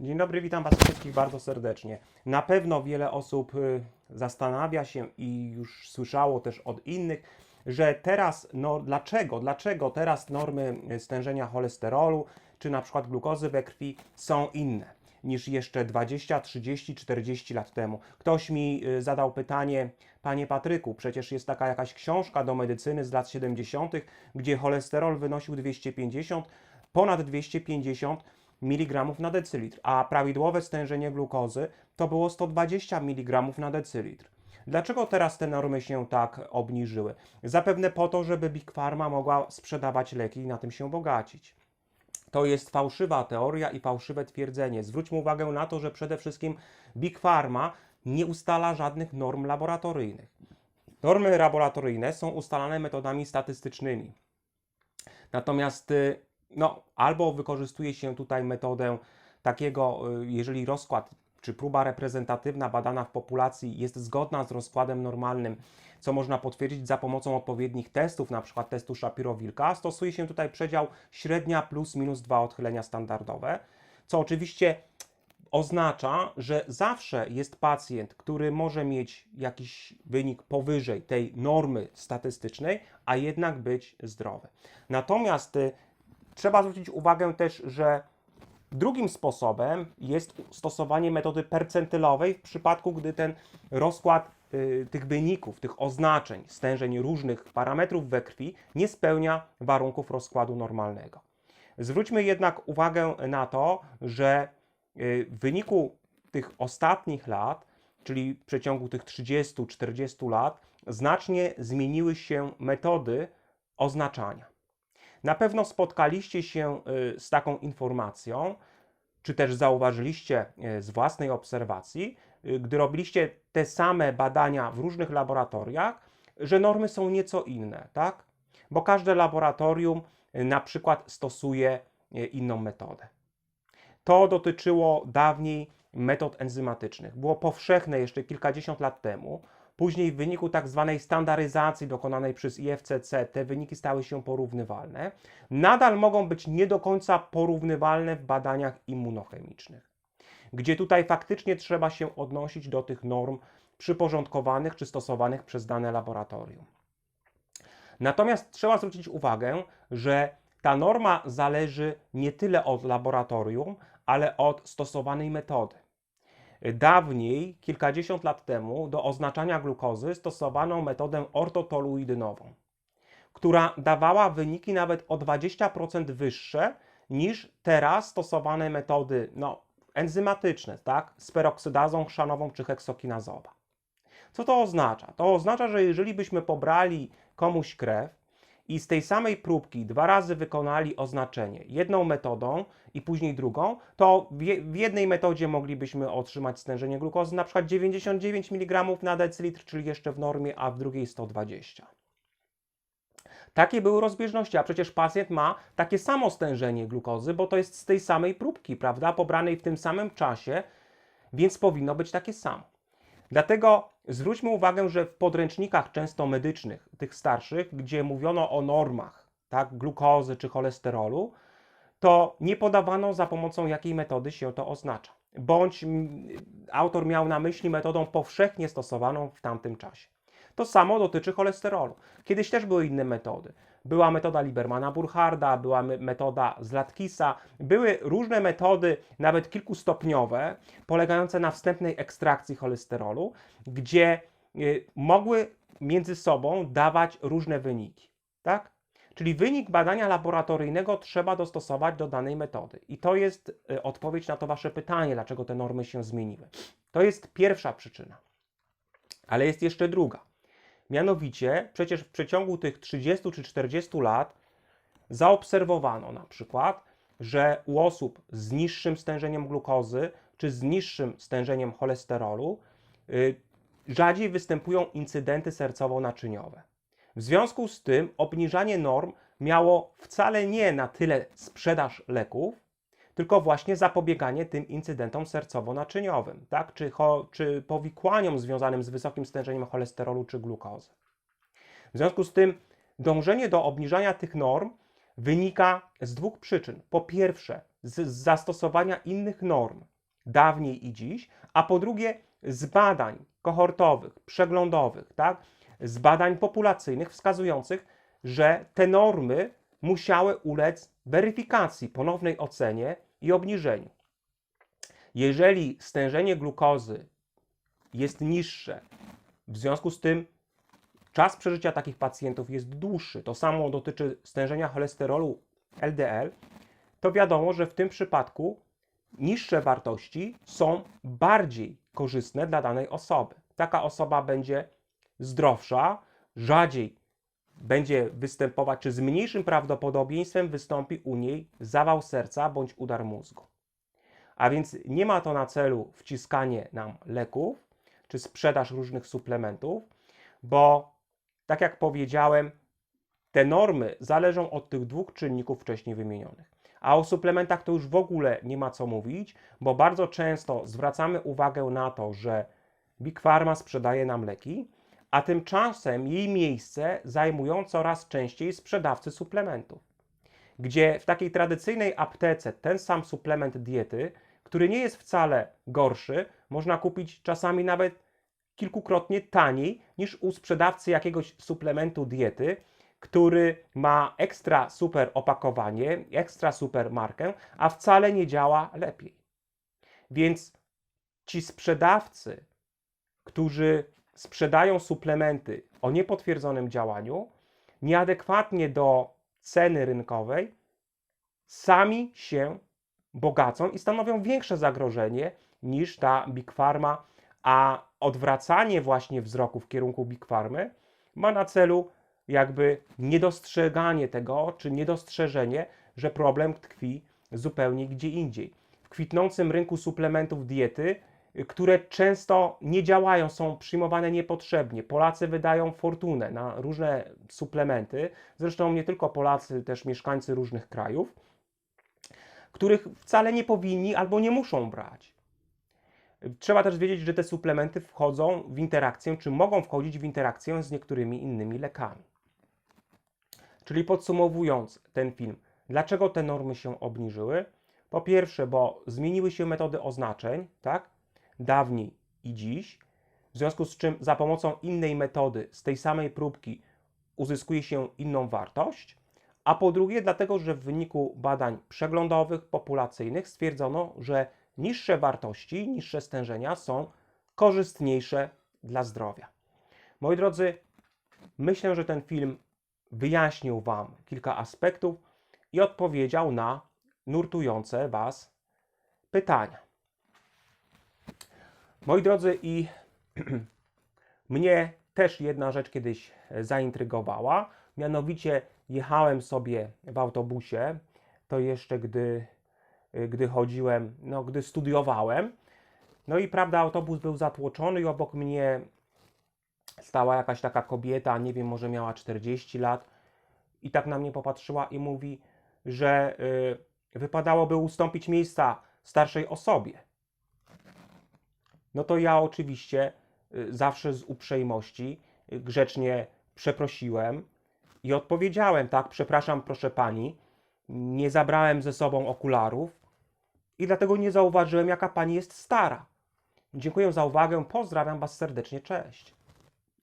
Dzień dobry, witam Was wszystkich bardzo serdecznie. Na pewno wiele osób y, zastanawia się i już słyszało też od innych, że teraz, no dlaczego, dlaczego teraz normy y, stężenia cholesterolu czy na przykład glukozy we krwi są inne niż jeszcze 20, 30, 40 lat temu. Ktoś mi y, zadał pytanie, panie Patryku, przecież jest taka jakaś książka do medycyny z lat 70., gdzie cholesterol wynosił 250, ponad 250 mg na decylitr, a prawidłowe stężenie glukozy to było 120 mg na decylitr. Dlaczego teraz te normy się tak obniżyły? Zapewne po to, żeby Big Pharma mogła sprzedawać leki i na tym się bogacić. To jest fałszywa teoria i fałszywe twierdzenie. Zwróćmy uwagę na to, że przede wszystkim Big Pharma nie ustala żadnych norm laboratoryjnych. Normy laboratoryjne są ustalane metodami statystycznymi. Natomiast y, no, albo wykorzystuje się tutaj metodę takiego, y, jeżeli rozkład czy próba reprezentatywna badana w populacji jest zgodna z rozkładem normalnym, co można potwierdzić za pomocą odpowiednich testów, przykład testu Shapiro-Wilka, stosuje się tutaj przedział średnia plus minus dwa odchylenia standardowe, co oczywiście oznacza, że zawsze jest pacjent, który może mieć jakiś wynik powyżej tej normy statystycznej, a jednak być zdrowy. Natomiast y, trzeba zwrócić uwagę też, że drugim sposobem jest stosowanie metody percentylowej w przypadku, gdy ten rozkład y, tych wyników, tych oznaczeń, stężeń różnych parametrów we krwi nie spełnia warunków rozkładu normalnego. Zwróćmy jednak uwagę na to, że y, w wyniku tych ostatnich lat, czyli w przeciągu tych 30-40 lat, znacznie zmieniły się metody oznaczania. Na pewno spotkaliście się y, z taką informacją, czy też zauważyliście y, z własnej obserwacji, y, gdy robiliście te same badania w różnych laboratoriach, że normy są nieco inne, tak? Bo każde laboratorium na przykład stosuje inną metodę. To dotyczyło dawniej metod enzymatycznych. Było powszechne jeszcze kilkadziesiąt lat temu. Później w wyniku tak zwanej standaryzacji dokonanej przez IFCC te wyniki stały się porównywalne. Nadal mogą być nie do końca porównywalne w badaniach immunochemicznych, gdzie tutaj faktycznie trzeba się odnosić do tych norm przyporządkowanych czy stosowanych przez dane laboratorium. Natomiast trzeba zwrócić uwagę, że ta norma zależy nie tyle od laboratorium, ale od stosowanej metody. Dawniej, kilkadziesiąt lat temu, do oznaczania glukozy stosowano metodę ortotoluidynową, która dawała wyniki nawet o 20% wyższe niż teraz stosowane metody no, enzymatyczne, tak? z peroksydazą chrzanową czy heksokinazowa. Co to oznacza? To oznacza, że jeżeli byśmy pobrali komuś krew i z tej samej próbki dwa razy wykonali oznaczenie jedną metodą i później drugą, to w je- w jednej metodzie moglibyśmy otrzymać stężenie glukozy na przykład 99 mg na decylitr, czyli jeszcze w normie, a w drugiej 120. Takie były rozbieżności, a przecież pacjent ma takie samo stężenie glukozy, bo to jest z tej samej próbki, prawda, pobranej w tym samym czasie, więc powinno być takie samo. Dlatego zwróćmy uwagę, że w podręcznikach często medycznych, tych starszych, gdzie mówiono o normach, tak, glukozy czy cholesterolu, to nie podawano za pomocą jakiej metody się to oznacza. Bądź mm, autor miał na myśli metodą powszechnie stosowaną w tamtym czasie. To samo dotyczy cholesterolu. Kiedyś też były inne metody. Była metoda Libermana-Burcharda, była me- metoda Zlatkisa, były różne metody, nawet kilkustopniowe, polegające na wstępnej ekstrakcji cholesterolu, gdzie y, mogły między sobą dawać różne wyniki. Tak? Czyli wynik badania laboratoryjnego trzeba dostosować do danej metody. I to jest y, odpowiedź na to Wasze pytanie, dlaczego te normy się zmieniły. To jest pierwsza przyczyna. Ale jest jeszcze druga. Mianowicie, przecież w przeciągu tych 30 czy 40 lat zaobserwowano na przykład, że u osób z niższym stężeniem glukozy czy z niższym stężeniem cholesterolu y, rzadziej występują incydenty sercowo-naczyniowe. W związku z tym obniżanie norm miało wcale nie na tyle sprzedaż leków, tylko właśnie zapobieganie tym incydentom sercowo-naczyniowym, tak? czy, czy powikłaniom związanym z wysokim stężeniem cholesterolu czy glukozy. W związku z tym dążenie do obniżania tych norm wynika z dwóch przyczyn. Po pierwsze, z zastosowania innych norm dawniej i dziś, a po drugie, z badań kohortowych, przeglądowych, tak? z badań populacyjnych wskazujących, że te normy musiały ulec weryfikacji, ponownej ocenie i obniżeniu. Jeżeli stężenie glukozy jest niższe, w związku z tym czas przeżycia takich pacjentów jest dłuższy, to samo dotyczy stężenia cholesterolu LDL, to wiadomo, że w tym przypadku niższe wartości są bardziej korzystne dla danej osoby. Taka osoba będzie zdrowsza, rzadziej będzie występować, czy z mniejszym prawdopodobieństwem wystąpi u niej zawał serca bądź udar mózgu. A więc nie ma to na celu wciskanie nam leków czy sprzedaż różnych suplementów, bo tak jak powiedziałem, te normy zależą od tych dwóch czynników wcześniej wymienionych. A o suplementach to już w ogóle nie ma co mówić, bo bardzo często zwracamy uwagę na to, że Big Pharma sprzedaje nam leki, a tymczasem jej miejsce zajmują coraz częściej sprzedawcy suplementów. Gdzie w takiej tradycyjnej aptece ten sam suplement diety, który nie jest wcale gorszy, można kupić czasami nawet kilkukrotnie taniej niż u sprzedawcy jakiegoś suplementu diety, który ma ekstra super opakowanie, ekstra super markę, a wcale nie działa lepiej. Więc ci sprzedawcy, którzy sprzedają suplementy o niepotwierdzonym działaniu, nieadekwatnie do ceny rynkowej, sami się bogacą i stanowią większe zagrożenie niż ta Big Pharma, a odwracanie właśnie wzroku w kierunku Big Pharmy ma na celu jakby niedostrzeganie tego, czy niedostrzeżenie, że problem tkwi zupełnie gdzie indziej. W kwitnącym rynku suplementów diety, które często nie działają, są przyjmowane niepotrzebnie. Polacy wydają fortunę na różne suplementy, zresztą nie tylko Polacy, też mieszkańcy różnych krajów, których wcale nie powinni albo nie muszą brać. Trzeba też wiedzieć, że te suplementy wchodzą w interakcję, czy mogą wchodzić w interakcję z niektórymi innymi lekami. Czyli podsumowując ten film, dlaczego te normy się obniżyły? Po pierwsze, bo zmieniły się metody oznaczeń, tak? Dawniej i dziś, w związku z czym za pomocą innej metody z tej samej próbki uzyskuje się inną wartość. A po drugie, dlatego, że w wyniku badań przeglądowych, populacyjnych stwierdzono, że niższe wartości, niższe stężenia są korzystniejsze dla zdrowia. Moi drodzy, myślę, że ten film wyjaśnił Wam kilka aspektów i odpowiedział na nurtujące Was pytania. Moi drodzy, i mnie też jedna rzecz kiedyś zaintrygowała, mianowicie jechałem sobie w autobusie, to jeszcze gdy, gdy chodziłem, no gdy studiowałem, no i prawda, autobus był zatłoczony i obok mnie stała jakaś taka kobieta, nie wiem, może miała 40 lat. I tak na mnie popatrzyła i mówi, że y, wypadałoby ustąpić miejsca starszej osobie. No to ja oczywiście y, zawsze z uprzejmości y, grzecznie przeprosiłem i odpowiedziałem, tak, przepraszam, proszę pani, nie zabrałem ze sobą okularów i dlatego nie zauważyłem, jaka pani jest stara. Dziękuję za uwagę, pozdrawiam was serdecznie, cześć.